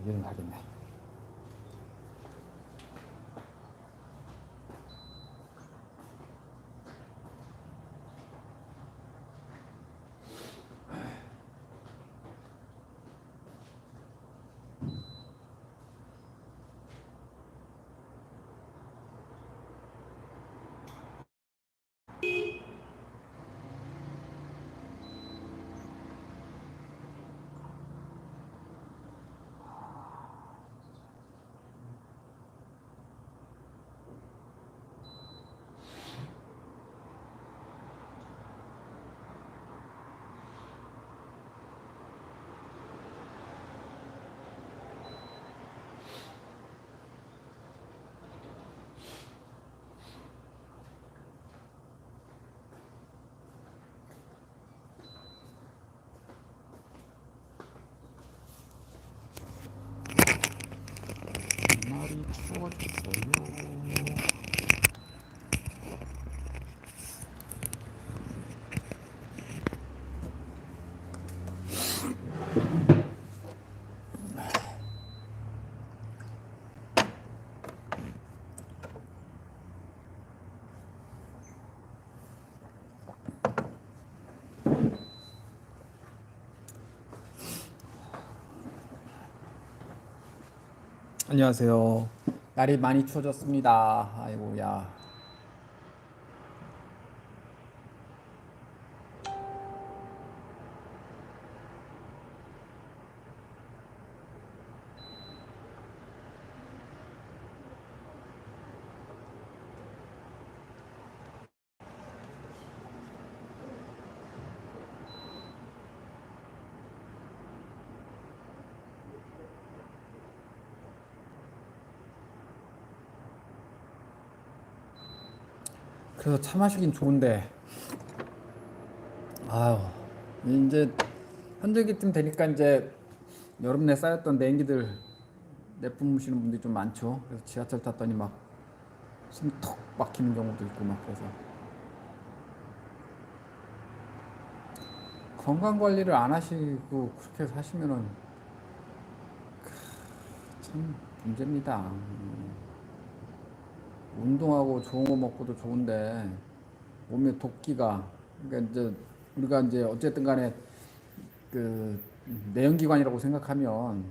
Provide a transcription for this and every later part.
이제는 가겠네. 말이 추워졌어요. 안녕하세요. 날이 많이 추워졌습니다. 아이고야. 그래서 차 마시긴 좋은데 아유 이제 현절기쯤 되니까 이제 여름 내 쌓였던 냉기들 내뿜으시는 분들이 좀 많죠. 그래서 지하철 탔더니 막 숨 턱 막히는 경우도 있고 막 그래서 건강 관리를 안 하시고 그렇게 사시면은 크, 참 문제입니다. 음. 운동하고 좋은 거 먹고도 좋은데 몸에 독기가 그러니까 이제 우리가 이제 어쨌든 간에 그 내연기관이라고 생각하면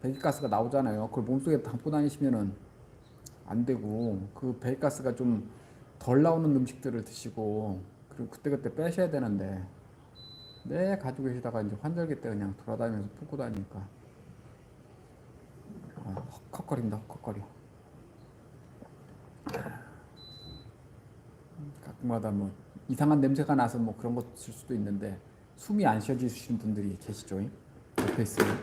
배기가스가 나오잖아요. 그걸 몸속에 담고 다니시면은 안 되고 그 배기가스가 좀 덜 나오는 음식들을 드시고 그리고 그때그때 빼셔야 되는데 매 가지고 계시다가 이제 환절기 때 그냥 돌아다니면서 품고 다니니까 아, 헉헉거린다 헉헉거려. 가끔마다 뭐 이상한 냄새가 나서 뭐 그런 것 있을 수도 있는데 숨이 안 쉬어지시는 분들이 계시죠. 옆에 있으면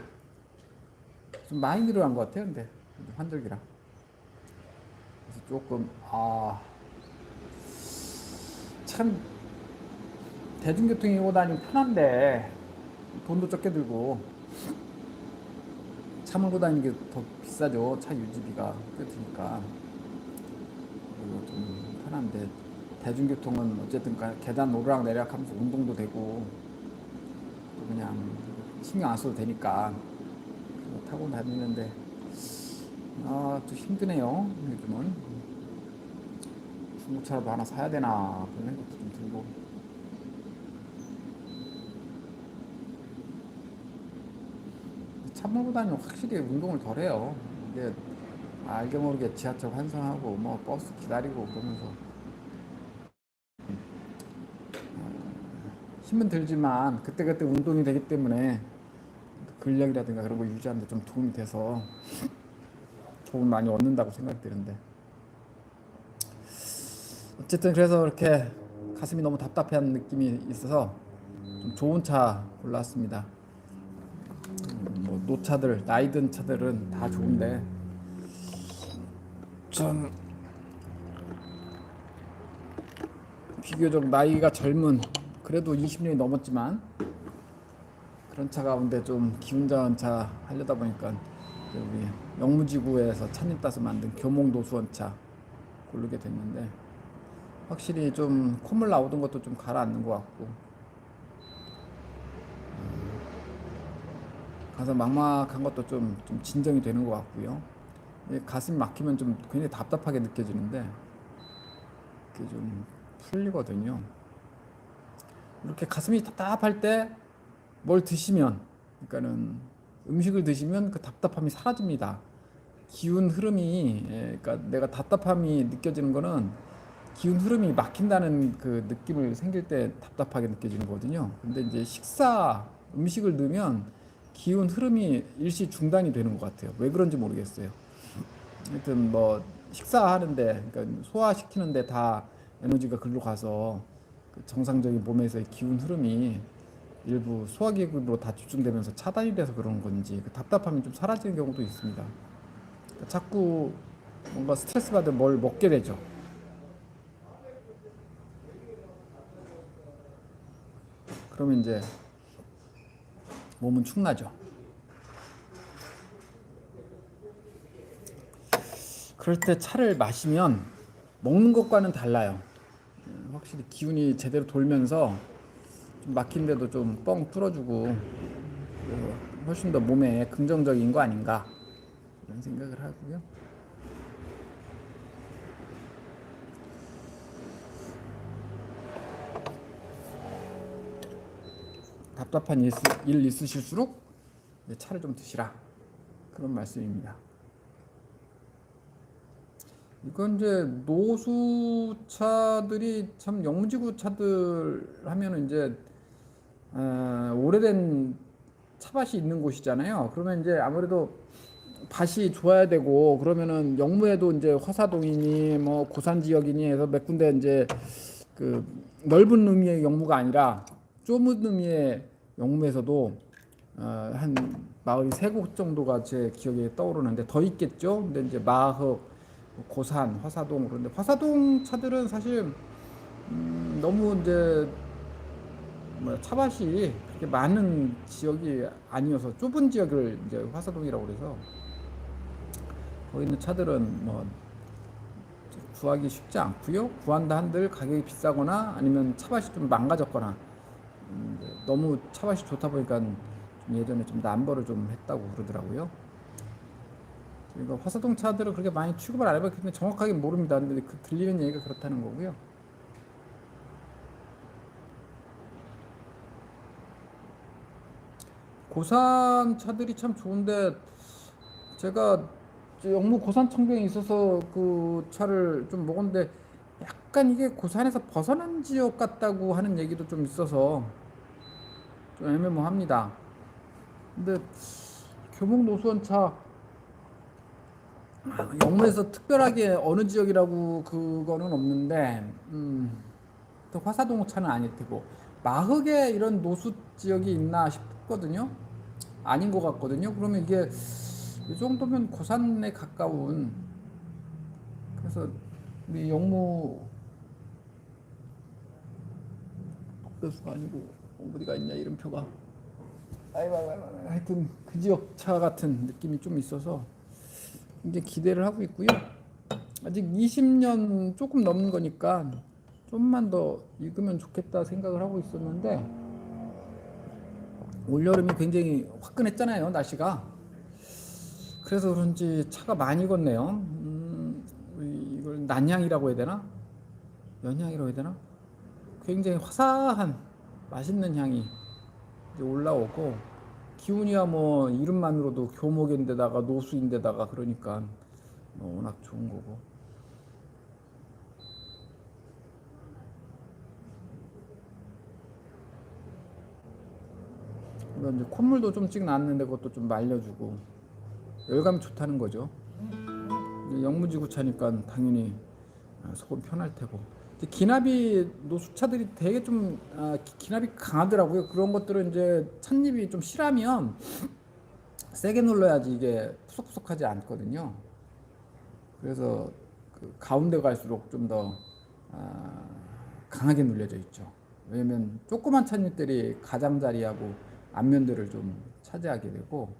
좀 많이 늘어난 것 같아요. 근데 환절기라 그래서 조금 아 참 대중교통 이고 다니면 편한데 돈도 적게 들고 차 몰고 다니는 게 더 비싸죠. 차 유지비가 꽤 드니까. 그리고 좀 편한데 대중교통은 어쨌든 간 계단 오르락 내리락 하면서 운동도 되고 또 그냥 신경 안 써도 되니까 타고 다니는데 아 또 힘드네요 요즘은. 중고차라도 하나 사야 되나 그런 생각도 좀 들고. 차 몰고 다니면 확실히 운동을 덜 해요. 이게 알게 모르게 지하철 환승하고 뭐 버스 기다리고 그러면서. 어, 힘은 들지만 그때그때 운동이 되기 때문에 근력이라든가 그런 거 유지하는 데 좀 도움이 돼서 도움 많이 얻는다고 생각이 드는데. 어쨌든 그래서 이렇게 가슴이 너무 답답한 느낌이 있어서 좀 좋은 차 골랐습니다. 음, 뭐 노차들 나이 든 차들은 다 좋은데 전 비교적 나이가 젊은 그래도 20년이 넘었지만 그런 차 가운데 좀 기운자한 차 하려다 보니까 우리 영무지구에서 차님 따서 만든 교몽도수원차 고르게 됐는데 확실히 좀 콧물 나오던 것도 좀 가라앉는 것 같고 가서 막막한 것도 좀, 좀 진정이 되는 것 같고요. 이 가슴이 막히면 좀 굉장히 답답하게 느껴지는데 그게 좀 풀리거든요. 이렇게 가슴이 답답할 때 뭘 드시면 그러니까는 음식을 드시면 그 답답함이 사라집니다. 기운 흐름이 예, 그러니까 내가 답답함이 느껴지는 거는 기운 흐름이 막힌다는 그 느낌을 생길 때 답답하게 느껴지는 거거든요. 근데 이제 식사 음식을 넣으면 기운 흐름이 일시 중단이 되는 것 같아요. 왜 그런지 모르겠어요. 하여튼 뭐 식사하는데 그러니까 소화시키는데 다 에너지가 글로 가서 그 정상적인 몸에서의 기운 흐름이 일부 소화기구로 다 집중되면서 차단이 돼서 그런 건지 그 답답함이 좀 사라지는 경우도 있습니다. 그러니까 자꾸 뭔가 스트레스 받으면 뭘 먹게 되죠. 그러면 이제 몸은 축나죠. 그럴 때 차를 마시면 먹는 것과는 달라요. 음, 확실히 기운이 제대로 돌면서 좀 막힌 데도 좀 뻥 뚫어주고 그래서 훨씬 더 몸에 긍정적인 거 아닌가 이런 생각을 하고요. 답답한 일, 있- 일 있으실수록 차를 좀 드시라 그런 말씀입니다. 이건 이제 노수차들이 참 영무지구 차들 하면은 이제 어, 오래된 차밭이 있는 곳이잖아요. 그러면 이제 아무래도 밭이 좋아야 되고 그러면은 영무에도 이제 화사동이니 뭐 고산 지역이니 해서 몇 군데 이제 그 넓은 의미의 영무가 아니라 좁은 의미의 영무에서도 어, 한 마을이 세 곳 정도가 제 기억에 떠오르는데 더 있겠죠. 근데 이제 마흑, 고산, 화사동 그런데 화사동 차들은 사실 음, 너무 이제 뭐 차밭이 그렇게 많은 지역이 아니어서 좁은 지역을 이제 화사동이라고 그래서 거기 있는 차들은 뭐 구하기 쉽지 않고요. 구한다 한들 가격이 비싸거나 아니면 차밭이 좀 망가졌거나 음, 너무 차밭이 좋다 보니까 좀 예전에 좀 남벌을 좀 했다고 그러더라고요. 그러니까 화사동 차들은 그렇게 많이 취급을 안 해봤기 때문에 정확하게 모릅니다. 근데 그 들리는 얘기가 그렇다는 거고요. 고산 차들이 참 좋은데 제가 저 영무 고산 청경에 있어서 그 차를 좀 먹었는데 약간 이게 고산에서 벗어난 지역 같다고 하는 얘기도 좀 있어서 좀 애매모호합니다. 근데 교목 노수원 차 아, 영무에서 특별하게 어느 지역이라고 그거는 없는데 음, 또 화사동 차는 아닐 테고 마흑에 이런 노수 지역이 있나 싶거든요. 아닌 것 같거든요. 그러면 이게 이 정도면 고산에 가까운 그래서 우리 영무 국배수가 아니고 어디가 있냐 이름표가 아이고 아이고 하여튼 그 지역 차 같은 느낌이 좀 있어서 이제 기대를 하고 있고요. 아직 20년 조금 넘는 거니까 좀만 더 익으면 좋겠다 생각을 하고 있었는데 올 여름이 굉장히 화끈했잖아요 날씨가 그래서 그런지 차가 많이 익었네요. 음, 이- 이걸 난향이라고 해야 되나? 연향이라고 해야 되나? 굉장히 화사한 맛있는 향이 올라오고 기운이야 뭐 이름만으로도 교목인데다가 노수인데다가 그러니까 뭐 워낙 좋은 거고. 그러니까 이제 콧물도 좀찍 나왔는데 그것도 좀 말려주고. 열감이 좋다는 거죠. 영무지구 차니까 당연히 아, 속은 편할 테고 기납이 노수차들이 되게 좀 아, 기- 기납이 강하더라고요. 그런 것들은 이제 찻잎이 좀 실하면 세게 눌러야지 이게 푸석푸석하지 않거든요. 그래서 그 가운데 갈수록 좀더 아, 강하게 눌려져 있죠. 왜냐면 조그만 찻잎들이 가장자리하고 앞면들을 좀 차지하게 되고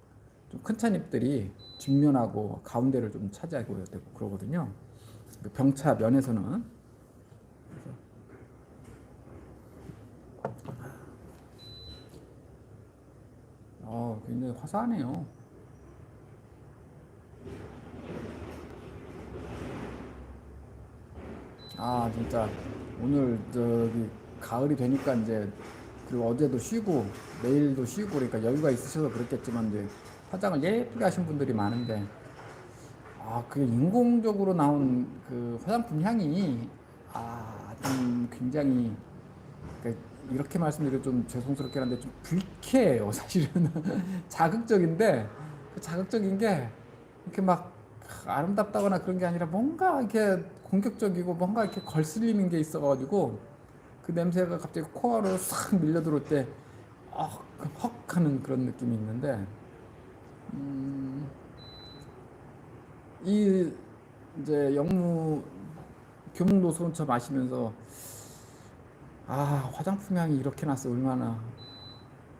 좀 큰 찻잎들이 뒷면하고 가운데를 좀 차지하게 되고 그러거든요. 그 병차 면에서는 어, 굉장히 화사하네요. 아, 진짜 오늘 저기 가을이 되니까 이제 그리고 어제도 쉬고 내일도 쉬고 그러니까 여유가 있으셔서 그렇겠지만 이제 화장을 예쁘게 하신 분들이 많은데 아, 그 인공적으로 나온 그 화장품 향이 아, 좀 굉장히 그러니까 이렇게 말씀드려 좀 죄송스럽긴 한데 좀 불쾌해요. 사실은 자극적인데 그 자극적인 게 이렇게 막 아름답다거나 그런 게 아니라 뭔가 이렇게 공격적이고 뭔가 이렇게 걸슬리는 게 있어가지고 그 냄새가 갑자기 코어로 싹 밀려 들어올 때 아, 그헉 하는 그런 느낌이 있는데 음, 이 이제 영무 교문노소원차 마시면서 아 화장품 향이 이렇게 났어 얼마나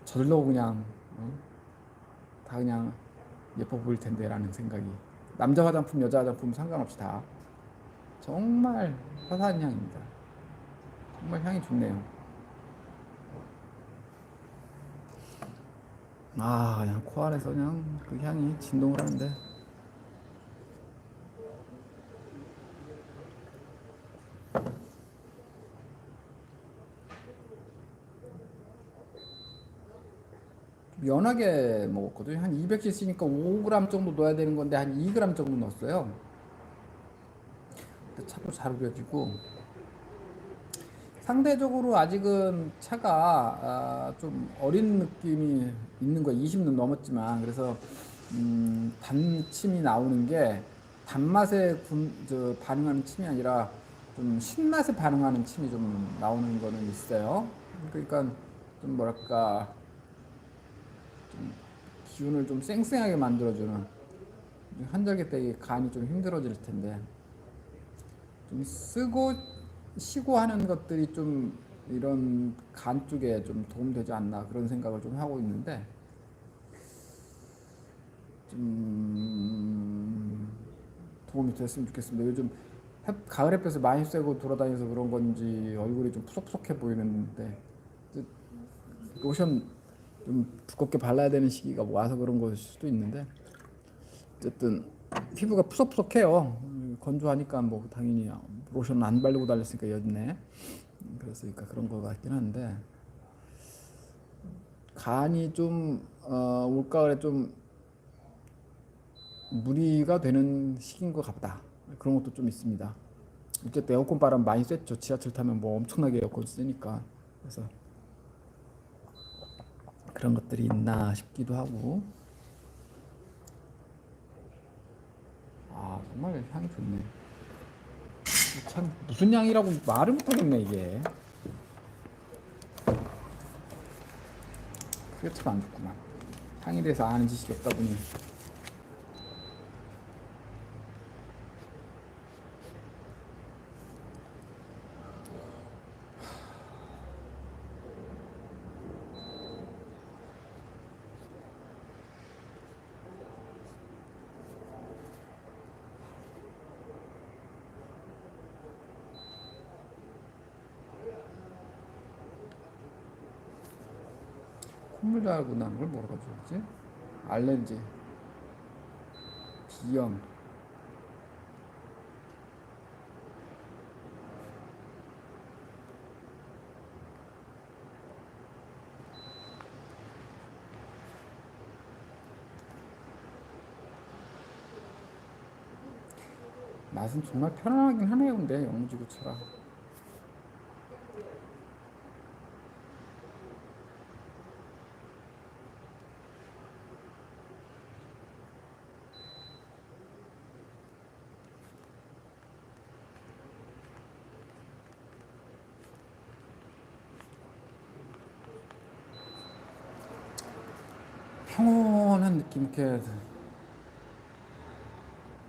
저절로 그냥 어? 다 그냥 예뻐 보일 텐데라는 생각이. 남자 화장품 여자 화장품 상관없이 다. 정말 화사한 향입니다. 정말 향이 좋네요. 아 그냥 코 안에서 그냥 그 향이 진동을 하는데 연하게 먹었거든요. 한 200cc니까 5g 정도 넣어야 되는 건데 한 2g 정도 넣었어요. 차도 잘 우려지고 상대적으로 아직은 차가 아, 좀 어린 느낌이 있는 거예요. 20는 넘었지만 그래서 음, 단침이 나오는 게 단맛에 군, 저, 반응하는 침이 아니라 좀 신맛에 반응하는 침이 좀 나오는 거는 있어요. 그러니까 좀 뭐랄까 기운을 좀 쌩쌩하게 만들어주는 한절기 때 간이 좀 힘들어질 텐데 좀 쓰고 쉬고 하는 것들이 좀 이런 간 쪽에 좀 도움되지 않나 그런 생각을 좀 하고 있는데 좀 도움이 됐으면 좋겠습니다. 요즘 햇, 가을 햇볕을 많이 쐬고 돌아다녀서 그런 건지 얼굴이 좀 푸석푸석해 보이는데 로션 좀 두껍게 발라야 되는 시기가 와서 그런 것일 수도 있는데 어쨌든 피부가 푸석푸석해요. 건조하니까 뭐 당연히 로션 안 바르고 달렸으니까 여드네. 그랬으니까 그런 거 같긴 한데 간이 좀 어, 올가을에 좀 무리가 되는 시기인 것 같다. 그런 것도 좀 있습니다. 어쨌든 에어컨 바람 많이 쐈죠. 지하철 타면 뭐 엄청나게 에어컨 쓰니까. 그래서 그런 것들이 있나 싶기도 하고. 아 정말 향이 좋네. 참 무슨 향이라고 말을 못하겠네 이게. 그게 참 안 좋구만. 향에 대해서 아는 지식이 없다 보니 자고 나는 걸 뭐라고 그러지? 알레르기, 비염, 맛은 정말 편안하긴 하네요, 근데 영지구차가. 느낌 이렇게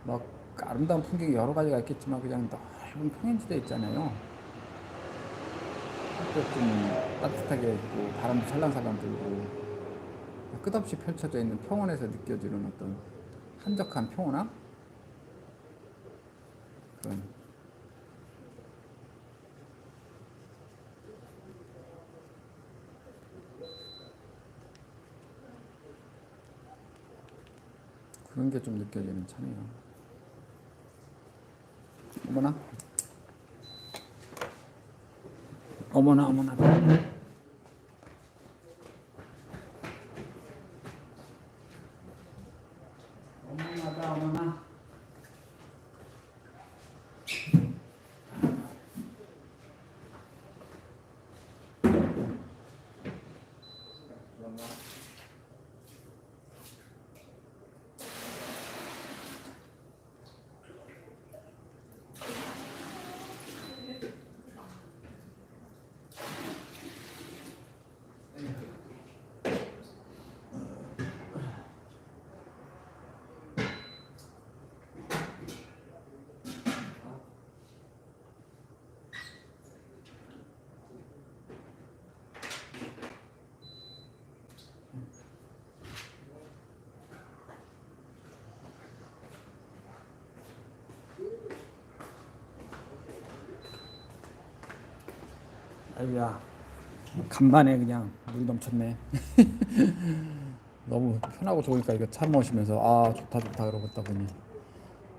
막 아름다운 풍경이 여러 가지가 있겠지만 그냥 넓은 평행지대 있잖아요. 햇볕 좀 따뜻하게 있고 바람도 살랑살랑 불고 끝없이 펼쳐져 있는 평원에서 느껴지는 어떤 한적한 평온함 그런 그런 게 좀 느껴지는 차네요. 어머나. 어머나 어머나. 어머나다 어머나. 아이야 간만에 그냥 물이 넘쳤네. 너무 편하고 좋으니까 이거 차 마시면서 아 좋다 좋다 그러고 있다 보니.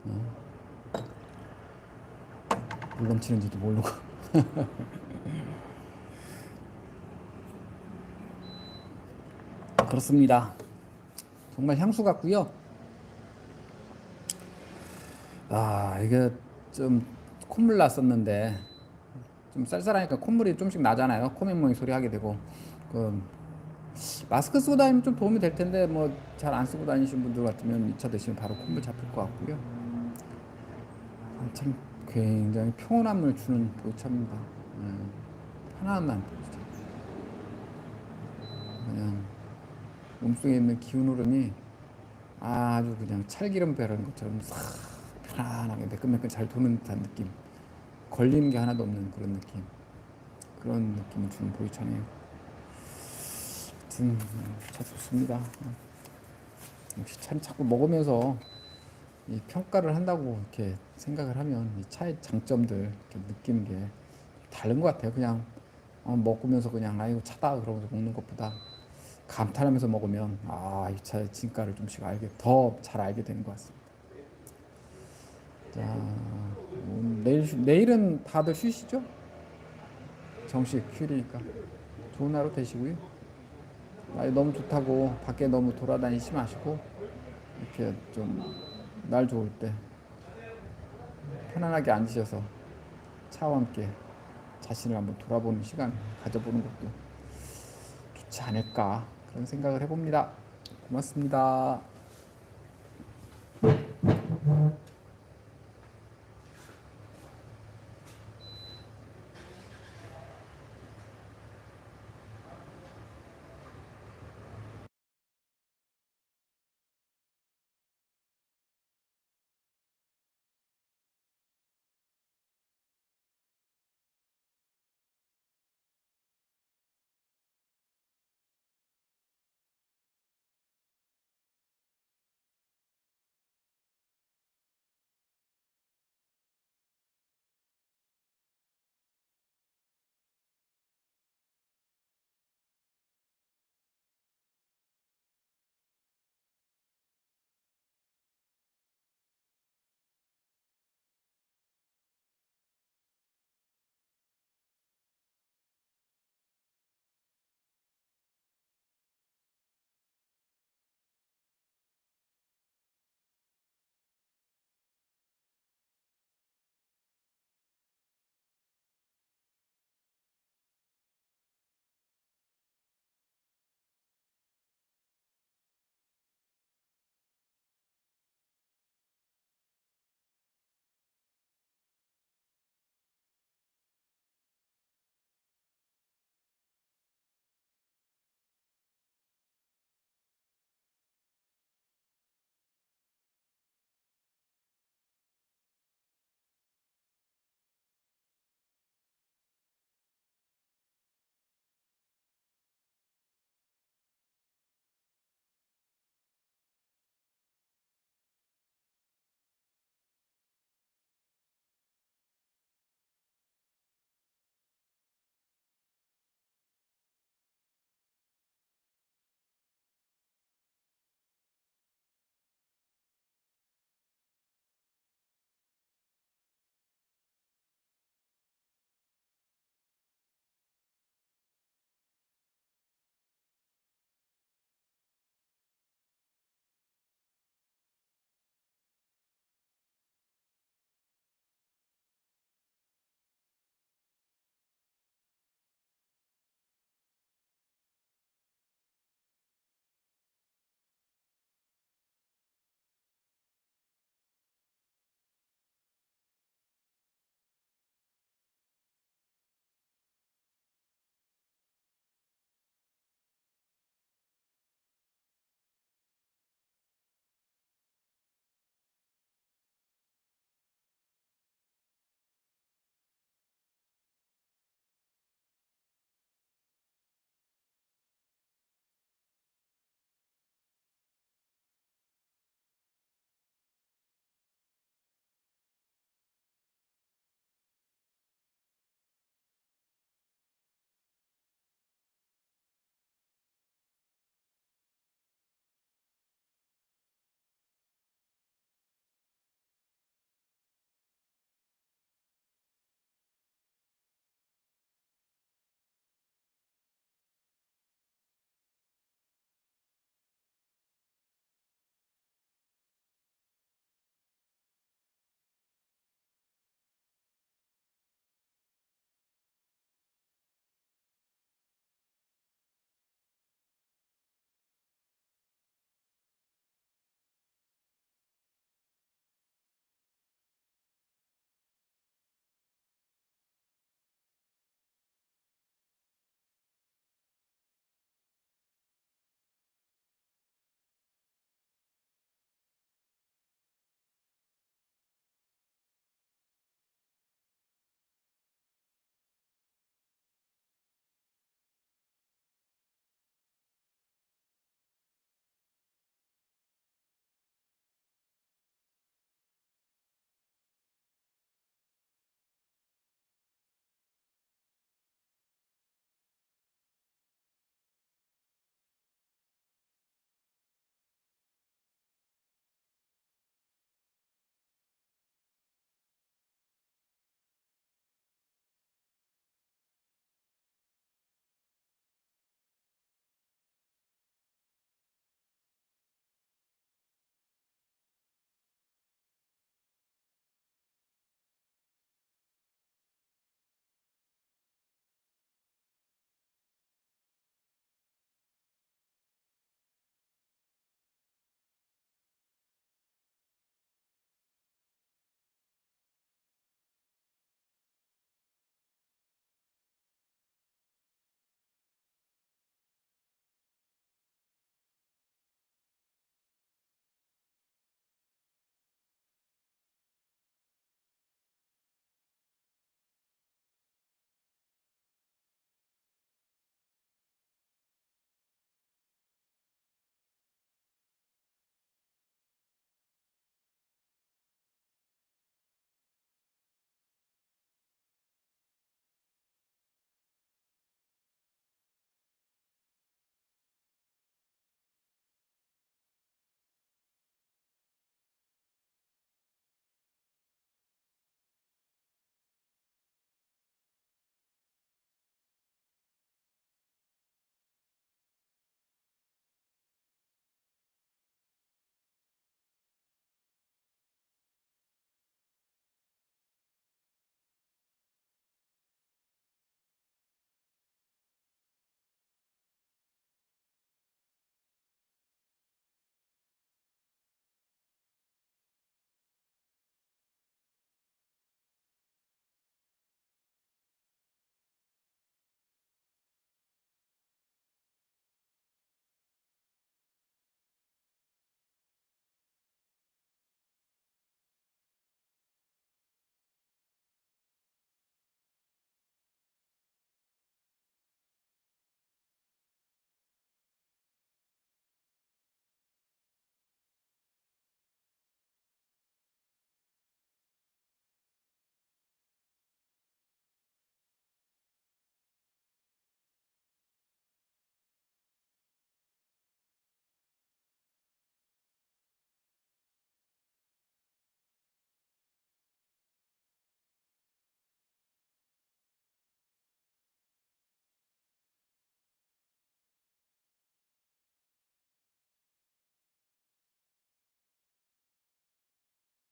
어. 물 넘치는지도 모르고. 그렇습니다. 정말 향수 같고요. 아 이게 좀 콧물 났었는데 좀 쌀쌀하니까 콧물이 좀씩 나잖아요. 코맹맹 소리 하게 되고 그 마스크 쓰고 다니면 좀 도움이 될 텐데 뭐 잘 안 쓰고 다니신 분들 같으면 2차 드시면 바로 콧물 잡힐 것 같고요. 아, 참 굉장히 평온함을 주는 보이차입니다. 음, 편안한 보이차. 그냥 몸속에 있는 기운 흐름이 아주 그냥 찰기름 배라는 것처럼 싹 편안하게 매끈매끈 잘 도는 듯한 느낌. 걸리는 게 하나도 없는 그런 느낌. 그런 느낌을 주는 보이차네요. 하여튼 참 좋습니다. 역시 차를 자꾸 먹으면서 이 평가를 한다고 이렇게 생각을 하면 이 차의 장점들 느끼는 게 다른 것 같아요. 그냥 어, 먹으면서 그냥 아이고 차다 그러면서 먹는 것보다 감탄하면서 먹으면 아 이 차의 진가를 좀씩 알게 더 잘 알게 되는 것 같습니다. 자, 음, 내일 쉬- 내일은 다들 쉬시죠? 정식 휴일이니까 좋은 하루 되시고요. 날이 너무 좋다고 밖에 너무 돌아다니지 마시고 이렇게 좀 날 좋을 때 편안하게 앉으셔서 차와 함께 자신을 한번 돌아보는 시간 가져보는 것도 좋지 않을까 그런 생각을 해봅니다. 고맙습니다.